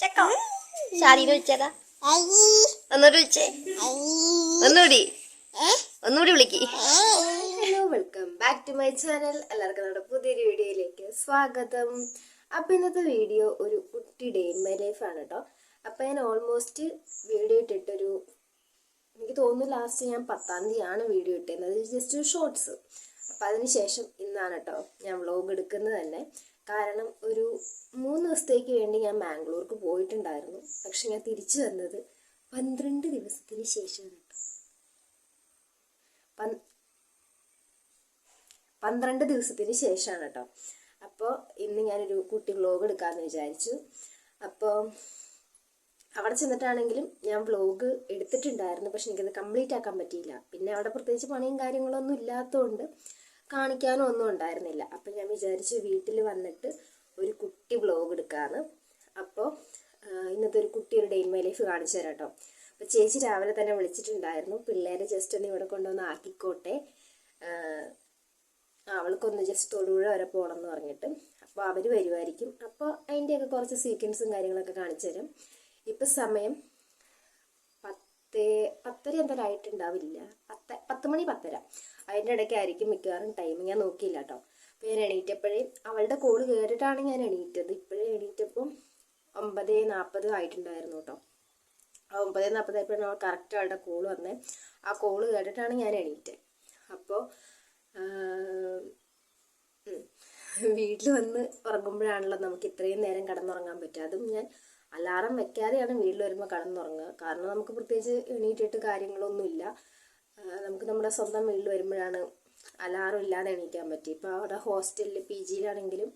ചക്കോ ഷാദീനെ വിളിച്ചേതാ? ഒന്നുകൂടി വിളിച്ചേ. ഒന്നുകൂടി. ഒന്നുകൂടി വിളിക്ക്. Hello welcome back to my channel എല്ലാവർക്കും നമ്മുടെ പുതിയൊരു വീഡിയോയിലേക്ക് സ്വാഗതം. അപ്പം ഇന്നത്തെ വീഡിയോ ഒരു കുട്ടി ഡേ ഇൻ മൈ ലൈഫ് ആണ് കേട്ടോ അപ്പം ഞാൻ ഓൾമോസ്റ്റ് വീഡിയോ ഇട്ടിട്ടൊരു എനിക്ക് തോന്നുന്നു ലാസ്റ്റ് ഞാൻ പത്താം തീയതിയാണ് വീഡിയോ ഇട്ടിരുന്നത് ജസ്റ്റ് ഒരു ഷോർട്സ് അപ്പം അതിനുശേഷം ഇന്നാണ് കേട്ടോ ഞാൻ വ്ളോഗ് എടുക്കുന്നത് തന്നെ. കാരണം ഒരു മൂന്ന് ദിവസത്തേക്ക് വേണ്ടി ഞാൻ ബാംഗ്ലൂർക്ക് പോയിട്ടുണ്ടായിരുന്നു. പക്ഷെ ഞാൻ തിരിച്ചു വന്നത് പന്ത്രണ്ട് ദിവസത്തിന് ശേഷം കേട്ടോ. പന്ത്രണ്ട് ദിവസത്തിന് ശേഷമാണ് കേട്ടോ. അപ്പോൾ ഇന്ന് ഞാനൊരു കുട്ടി വ്ലോഗ് എടുക്കാമെന്ന് വിചാരിച്ചു. അപ്പോൾ അവിടെ ചെന്നിട്ടാണെങ്കിലും ഞാൻ വ്ലോഗ് എടുത്തിട്ടുണ്ടായിരുന്നു. പക്ഷെ എനിക്കത് കംപ്ലീറ്റ് ആക്കാൻ പറ്റിയില്ല. പിന്നെ അവിടെ പ്രത്യേകിച്ച് പണിയും കാര്യങ്ങളൊന്നും ഇല്ലാത്തതുകൊണ്ട് കാണിക്കാനും ഒന്നും ഉണ്ടായിരുന്നില്ല. അപ്പം ഞാൻ വിചാരിച്ചു വീട്ടിൽ വന്നിട്ട് ഒരു കുട്ടി വ്ലോഗ് എടുക്കാമെന്ന് അപ്പോൾ ഇന്നത്തെ ഒരു കുട്ടി ഒരു മൈ ലൈഫ് കാണിച്ചു തരാം കേട്ടോ അപ്പോൾ ചേച്ചി രാവിലെ തന്നെ വിളിച്ചിട്ടുണ്ടായിരുന്നു. പിള്ളേരെ ജസ്റ്റ് ഒന്ന് ഇവിടെ കൊണ്ടുവന്ന് ആക്കിക്കോട്ടെ. അവൾക്കൊന്ന് ജസ്റ്റ് തൊടുപുഴ വരെ പോകണം എന്ന് പറഞ്ഞിട്ട്. അപ്പോൾ അവർ വരുമായിരിക്കും അപ്പോൾ അതിന്റെയൊക്കെ കുറച്ച് സീക്വൻസും കാര്യങ്ങളൊക്കെ കാണിച്ചു തരും. ഇപ്പം സമയം പത്ത് പത്തര എന്തായാലും ആയിട്ടുണ്ടാവില്ല. പത്ത് പത്ത് മണി പത്തര. അതിന്റെ ഇടയ്ക്കായിരിക്കും മിക്കവാറും ടൈം ഞാൻ നോക്കിയില്ല കേട്ടോ അപ്പോൾ ഞാൻ എണീറ്റപ്പോഴേ അവളുടെ കോൾ കയറിയിട്ടാണ് ഞാൻ എണീറ്റത്. ഇപ്പോഴേ എണീറ്റപ്പം ഒമ്പത് നാൽപ്പത് ആയിട്ടുണ്ടായിരുന്നു കേട്ടോ ആ ഒമ്പത് നാൽപ്പതായപ്പോഴാണ് കറക്റ്റ് അവളുടെ കോൾ വന്നത് ആ കോൾ കേട്ടിട്ടാണ് ഞാൻ എണീറ്റത് അപ്പോൾ വീട്ടിൽ വന്ന് ഉറങ്ങുമ്പോഴാണല്ലോ നമുക്ക് ഇത്രയും നേരം കടന്നുറങ്ങാൻ പറ്റുക. അതും ഞാൻ അലാറം വെക്കാതെയാണ് വീട്ടിൽ വരുമ്പോൾ കിടന്നുറങ്ങുക. കാരണം നമുക്ക് പ്രത്യേകിച്ച് എണീറ്റിട്ട് കാര്യങ്ങളൊന്നുമില്ല. നമുക്ക് നമ്മുടെ സ്വന്തം വീട്ടിൽ വരുമ്പോഴാണ് അലാറം ഇല്ലാതെ എണീക്കാൻ പറ്റി ഇപ്പോൾ അവിടെ ഹോസ്റ്റലിൽ പി ജിയിലാണെങ്കിലും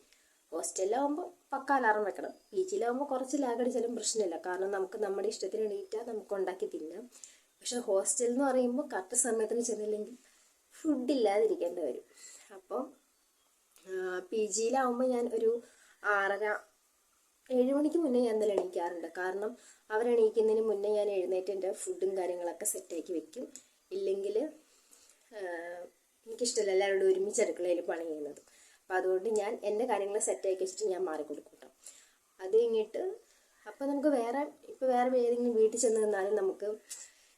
ഹോസ്റ്റലിലാവുമ്പോൾ പക്ക അലാറം വെക്കണം. പി ജിയിലാവുമ്പോൾ കുറച്ച് ലാഗടിച്ചാലും പ്രശ്നമില്ല. കാരണം നമുക്ക് നമ്മുടെ ഇഷ്ടത്തിന് എണീറ്റാൽ നമുക്ക് ഉണ്ടാക്കി തിന്നാം. പക്ഷെ ഹോസ്റ്റൽ എന്ന് പറയുമ്പോൾ കറക്റ്റ് സമയത്തിന് ചെന്നില്ലെങ്കിൽ ഫുഡ് ഇല്ലാതിരിക്കേണ്ടി വരും. അപ്പോൾ പി ജിയിലാവുമ്പോൾ ഞാൻ ഒരു ആറര ഏഴ് മണിക്ക് മുന്നേ ഞാൻ എന്തായാലും എണീക്കാറുണ്ട്. കാരണം അവരെണീക്കുന്നതിന് മുന്നേ ഞാൻ എഴുന്നേറ്റ് എന്റെ ഫുഡും കാര്യങ്ങളൊക്കെ സെറ്റാക്കി വെക്കും. ഇല്ലെങ്കിൽ എനിക്കിഷ്ടമല്ല എല്ലാവരോടും ഒരുമിച്ച് അടുക്കളയിൽ പണി ചെയ്യുന്നത്. അപ്പോൾ അതുകൊണ്ട് ഞാൻ എന്റെ കാര്യങ്ങൾ സെറ്റാക്കി വെച്ചിട്ട് ഞാൻ മാറിക്കൊടുക്കും കേട്ടോ അത് കഴിഞ്ഞിട്ട് അപ്പോൾ നമുക്ക് വേറെ ഇപ്പോൾ വേറെ ഏതെങ്കിലും വീട്ടിൽ ചെന്ന് നിന്നാലും നമുക്ക്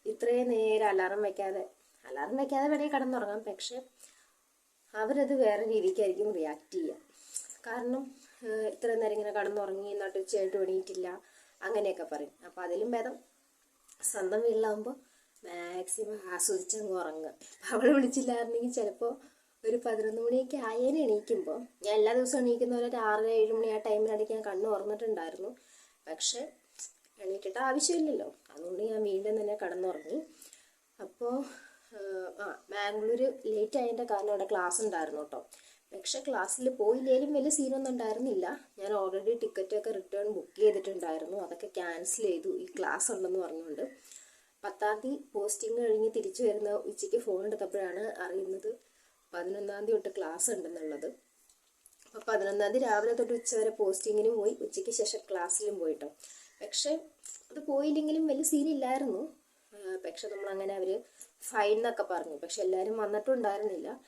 ഇത്രയും നേരം അലാറം വെക്കാതെ അലാറം വെക്കാതെ വേണമെങ്കിൽ കിടന്നുറങ്ങാം. പക്ഷേ അവരത് വേറെ രീതിക്കായിരിക്കും റിയാക്ട് ചെയ്യുക കാരണം ഇത്ര നേരം ഇങ്ങനെ കടന്നുറങ്ങി എന്നിട്ട് ഉച്ചയായിട്ട് എണീറ്റില്ല അങ്ങനെയൊക്കെ പറയും. അപ്പം അതിലും ഭേദം. സ്വന്തം വീട്ടിലാകുമ്പോൾ മാക്സിമം ആസ്വദിച്ചങ്ങ് ഉറങ്ങുക. അവൾ വിളിച്ചില്ലായിരുന്നെങ്കിൽ ചിലപ്പോൾ ഒരു പതിനൊന്ന് മണിയൊക്കെ ആയേനെ എണീക്കുമ്പോൾ ഞാൻ എല്ലാ ദിവസവും എണീക്കുന്ന പോലെ ആറര ഏഴ് മണി ആ ടൈമിനിടയ്ക്ക് ഞാൻ കണ്ണ് ഉറന്നിട്ടുണ്ടായിരുന്നു പക്ഷേ എണീറ്റിട്ട് ആവശ്യമില്ലല്ലോ. അതുകൊണ്ട് ഞാൻ വീണ്ടും തന്നെ കടന്നുറങ്ങി. അപ്പോൾ ആ ബാംഗ്ലൂർ ലേറ്റ് ആയതിന്റെ കാരണം അവിടെ ക്ലാസ് ഉണ്ടായിരുന്നു കേട്ടോ പക്ഷെ ക്ലാസ്സിൽ പോയില്ലേലും വലിയ സീനൊന്നും ഉണ്ടായിരുന്നില്ല. ഞാൻ ഓൾറെഡി ടിക്കറ്റൊക്കെ റിട്ടേൺ ബുക്ക് ചെയ്തിട്ടുണ്ടായിരുന്നു. അതൊക്കെ ക്യാൻസൽ ചെയ്തു. ഈ ക്ലാസ് ഉണ്ടെന്ന് പറഞ്ഞുകൊണ്ട്. പത്താം തീയതി പോസ്റ്റിംഗ് കഴിഞ്ഞ് തിരിച്ചു വരുന്ന ഉച്ചയ്ക്ക് ഫോൺ എടുത്തപ്പോഴാണ് അറിയുന്നത് പതിനൊന്നാം തീയതി തൊട്ട് ക്ലാസ് ഉണ്ടെന്നുള്ളത്. അപ്പോൾ പതിനൊന്നാം തീയതി രാവിലെ തൊട്ട് ഉച്ച വരെ പോസ്റ്റിങ്ങിനും പോയി. ഉച്ചയ്ക്ക് ശേഷം ക്ലാസ്സിലും പോയിട്ടോ പക്ഷേ അത് പോയില്ലെങ്കിലും വലിയ സീനില്ലായിരുന്നു പക്ഷെ നമ്മളങ്ങനെ അവർ ഫൈൻ എന്നൊക്കെ പറഞ്ഞു. പക്ഷെ എല്ലാവരും വന്നിട്ടുണ്ടായിരുന്നില്ല.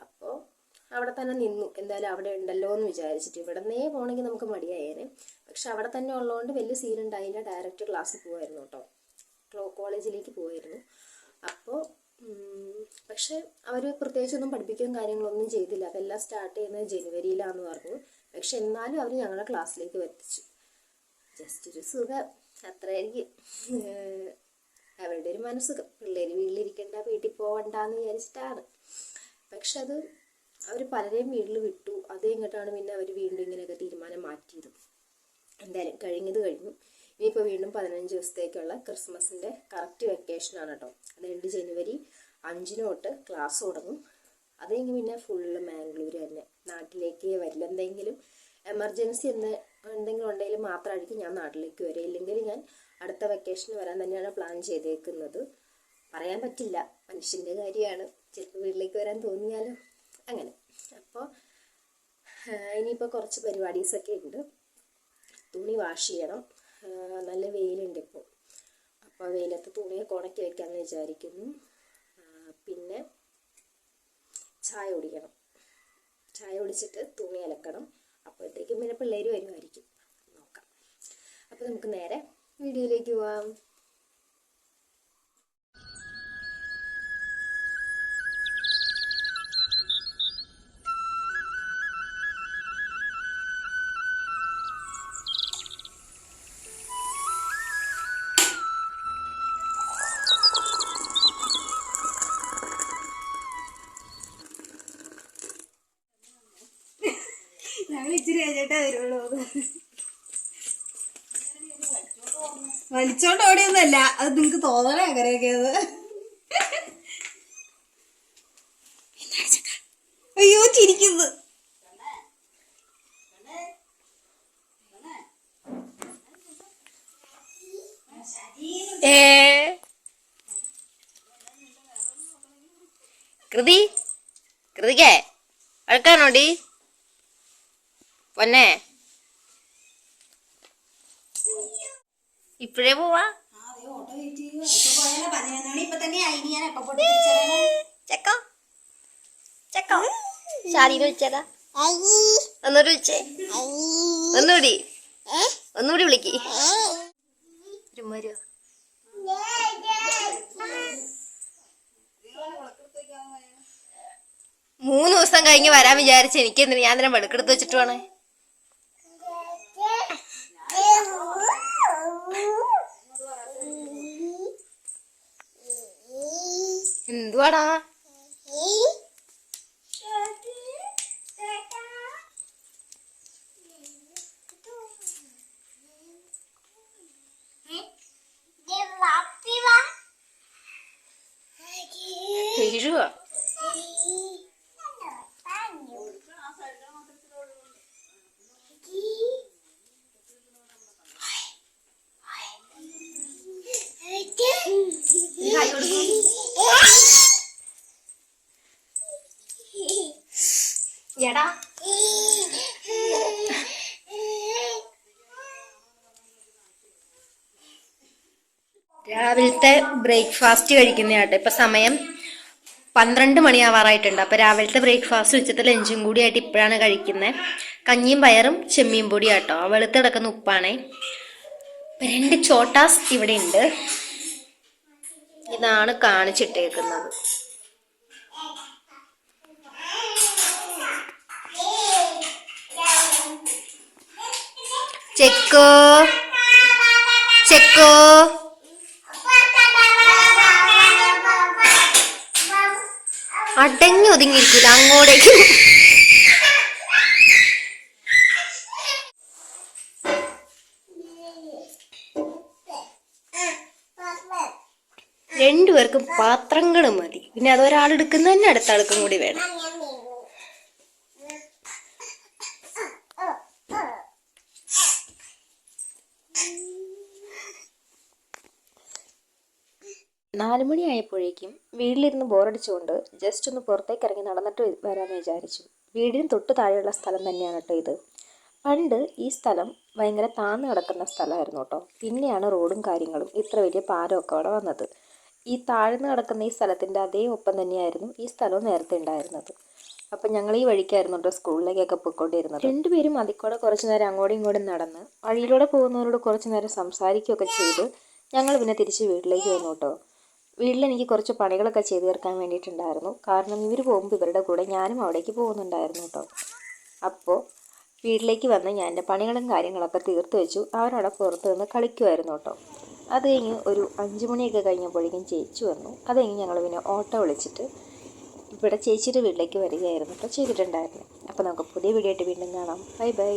അപ്പോൾ അവിടെ തന്നെ നിന്നു. എന്തായാലും അവിടെ ഉണ്ടല്ലോ എന്ന് വിചാരിച്ചിട്ട്. ഇവിടെ നിന്നേ പോകണമെങ്കിൽ നമുക്ക് മടിയായേനെ. പക്ഷെ അവിടെ തന്നെ ഉള്ളതുകൊണ്ട് വലിയ സീൻ ഉണ്ടായില്ല. ഡയറക്റ്റ് ക്ലാസ്സിൽ പോകുമായിരുന്നു കേട്ടോ. ക്ലോ കോളേജിലേക്ക് പോയിരുന്നു അപ്പോൾ പക്ഷെ അവർ പ്രത്യേകിച്ചൊന്നും പഠിപ്പിക്കുകയും കാര്യങ്ങളൊന്നും ചെയ്തില്ല. അതെല്ലാം സ്റ്റാർട്ട് ചെയ്യുന്നത് ജനുവരിയിലാന്ന് പറഞ്ഞു. പക്ഷെ എന്നാലും അവർ ഞങ്ങളുടെ ക്ലാസ്സിലേക്ക് എത്തിച്ചു. ജസ്റ്റ് ഒരു സുഖം. അത്രയായിരിക്കും. അവരുടെ ഒരു മനസ്സുഖം. പിള്ളേർ വീട്ടിലിരിക്കണ്ട വീട്ടിൽ പോകണ്ട എന്ന് വിചാരിച്ചിട്ടാണ്. പക്ഷെ അത് അവർ പലരെയും വീട്ടിൽ വിട്ടു. അത് കഴിഞ്ഞിട്ടാണ് പിന്നെ അവർ വീണ്ടും ഇങ്ങനെയൊക്കെ തീരുമാനം മാറ്റിയത്. എന്തായാലും കഴിഞ്ഞത് കഴിഞ്ഞു. ഇനിയിപ്പോൾ വീണ്ടും പതിനഞ്ച് ദിവസത്തേക്കുള്ള ക്രിസ്മസിന്റെ കറക്റ്റ് വെക്കേഷനാണ് കേട്ടോ അത് രണ്ട് ജനുവരി അഞ്ചിന് തൊട്ട് ക്ലാസ് തുടങ്ങും. അത് കഴിഞ്ഞ് പിന്നെ ഫുള്ള് മാംഗ്ലൂർ തന്നെ. നാട്ടിലേക്ക് വരില്ല എന്തെങ്കിലും എമർജൻസി എന്ന് എന്തെങ്കിലും ഉണ്ടെങ്കിൽ മാത്രമായിരിക്കും ഞാൻ നാട്ടിലേക്ക് വരിക. ഇല്ലെങ്കിൽ ഞാൻ അടുത്ത വെക്കേഷന് വരാൻ തന്നെയാണ് പ്ലാൻ ചെയ്തേക്കുന്നത്. പറയാൻ പറ്റില്ല. മനുഷ്യന്റെ കാര്യമാണ്. ചിലപ്പോൾ വീട്ടിലേക്ക് വരാൻ തോന്നിയാലോ? അങ്ങനെ. അപ്പോൾ ഇനിയിപ്പോൾ കുറച്ച് പരിപാടീസൊക്കെ ഉണ്ട്. തുണി വാഷ് ചെയ്യണം. നല്ല വെയിലുണ്ട് ഇപ്പോൾ അപ്പോൾ വെയിലത്ത് തുണിയൊക്കെ ഉണക്കി വെക്കാമെന്ന് വിചാരിക്കുന്നു. പിന്നെ ചായ കുടിക്കണം. ചായ കുടിച്ചിട്ട് തുണി അലക്കണം. അപ്പോഴത്തേക്കും പിന്നെ പിള്ളേർ വരുമായിരിക്കും നോക്കാം. അപ്പോൾ നമുക്ക് നേരെ വീഡിയോയിലേക്ക് പോവാം. വലിച്ചോണ്ട് ഓടിയൊന്നല്ല അത് നിങ്ങക്ക് തോന്നണേ അങ്ങനെയൊക്കെയത് അയ്യോ ചിരിക്കുന്നു. കൃതി? കൃതികേ അഴക്കാനോടി പൊന്നെ? ഇപ്പോഴേ പോവാ. ചെക്കോ. ചെക്കോ. വിളിച്ചേതാ ഒന്നൂടി വിളിച്ചേ. ഒന്നുകൂടി ഒന്നുകൂടി വിളിക്ക്. മൂന്ന് ദിവസം കഴിഞ്ഞ് വരാൻ വിചാരിച്ച എനിക്ക് എന്തിനാ ഞാൻ നേരം വെളുക്കെടുത്ത് വെച്ചിട്ട് വേണേ ఎందువాడా രാവിലത്തെ ബ്രേക്ക്ഫാസ്റ്റ് കഴിക്കുന്ന കേട്ടോ ഇപ്പൊ സമയം പന്ത്രണ്ട് മണിയാവാറായിട്ടുണ്ട്. അപ്പോൾ രാവിലത്തെ ബ്രേക്ക്ഫാസ്റ്റ് ഉച്ചത്തെ ലഞ്ചും കൂടിയായിട്ട് ഇപ്പോഴാണ് കഴിക്കുന്നത് കഞ്ഞിയും പയറും ചെമ്മീൻ പൊടി കേട്ടോ വെളുത്ത് കിടക്കുന്ന ഉപ്പാണേ. രണ്ട് ചോട്ടാസ് ഇവിടെ ഉണ്ട് ഇതാണ് കാണിച്ചിട്ടേക്കുന്നത്. ചെക്കോ? ചെക്കോ? അടങ്ങി ഒതുങ്ങിയിരിക്കില്ല അങ്ങോട്ടേക്ക്. രണ്ടുപേർക്കും പാത്രങ്ങൾ മതി. പിന്നെ അത് ഒരാൾ എടുക്കുന്ന തന്നെ അടുത്ത ആൾക്കും കൂടി വേണം. നാല് മണിയായപ്പോഴേക്കും വീട്ടിലിരുന്ന് ബോറടിച്ചുകൊണ്ട് ജസ്റ്റ് ഒന്ന് പുറത്തേക്ക് ഇറങ്ങി നടന്നിട്ട് വരാമെന്ന് വിചാരിച്ചു. വീടിന് തൊട്ട് താഴെയുള്ള സ്ഥലം തന്നെയാണ് കേട്ടോ ഇത്. പണ്ട് ഈ സ്ഥലം ഭയങ്കര താന്ന് കിടക്കുന്ന സ്ഥലമായിരുന്നു കേട്ടോ. പിന്നെയാണ് റോഡും കാര്യങ്ങളും ഇത്ര വലിയ പാലമൊക്കെ അവിടെ വന്നത്. ഈ താഴ്ന്നു കിടക്കുന്ന ഈ സ്ഥലത്തിന്റെ അതേ ഒപ്പം തന്നെയായിരുന്നു ഈ സ്ഥലവും നേരത്തെ ഉണ്ടായിരുന്നത്. അപ്പം ഞങ്ങൾ ഈ വഴിക്കായിരുന്നു കേട്ടോ സ്കൂളിലേക്കൊക്കെ പോയിക്കൊണ്ടിരുന്നത്. രണ്ടുപേരും അതിക്കൂടെ കുറച്ച് നേരം അങ്ങോട്ടും ഇങ്ങോട്ടും നടന്ന് വഴിയിലൂടെ പോകുന്നവരോട് കുറച്ച് നേരം സംസാരിക്കുകയൊക്കെ ചെയ്ത് ഞങ്ങൾ പിന്നെ തിരിച്ച് വീട്ടിലേക്ക് വന്നു കേട്ടോ. വീട്ടിൽ എനിക്ക് കുറച്ച് പണികളൊക്കെ ചെയ്തു തീർക്കാൻ വേണ്ടിയിട്ടുണ്ടായിരുന്നു. കാരണം ഇവർ പോകുമ്പോൾ ഇവരുടെ കൂടെ ഞാനും അവിടേക്ക് പോകുന്നുണ്ടായിരുന്നു കേട്ടോ അപ്പോൾ വീട്ടിലേക്ക് വന്ന് ഞാൻ എന്റെ പണികളും കാര്യങ്ങളൊക്കെ തീർത്ത് വെച്ചു. അവരവിടെ പുറത്ത് നിന്ന് കളിക്കുമായിരുന്നു കേട്ടോ അത് കഴിഞ്ഞ് ഒരു അഞ്ച് മണിയൊക്കെ കഴിഞ്ഞപ്പോഴേക്കും ചേച്ചി വന്നു. അത് കഴിഞ്ഞ് ഞങ്ങൾ പിന്നെ ഓട്ടോ വിളിച്ചിട്ട് ഇവിടെ ചേച്ചിയുടെ വീട്ടിലേക്ക് വരികയായിരുന്നു കേട്ടോ ചെയ്തിട്ടുണ്ടായിരുന്നു. അപ്പോൾ നമുക്ക് പുതിയ വീഡിയോ ആയിട്ട് വീണ്ടും കാണാം. Bye bye.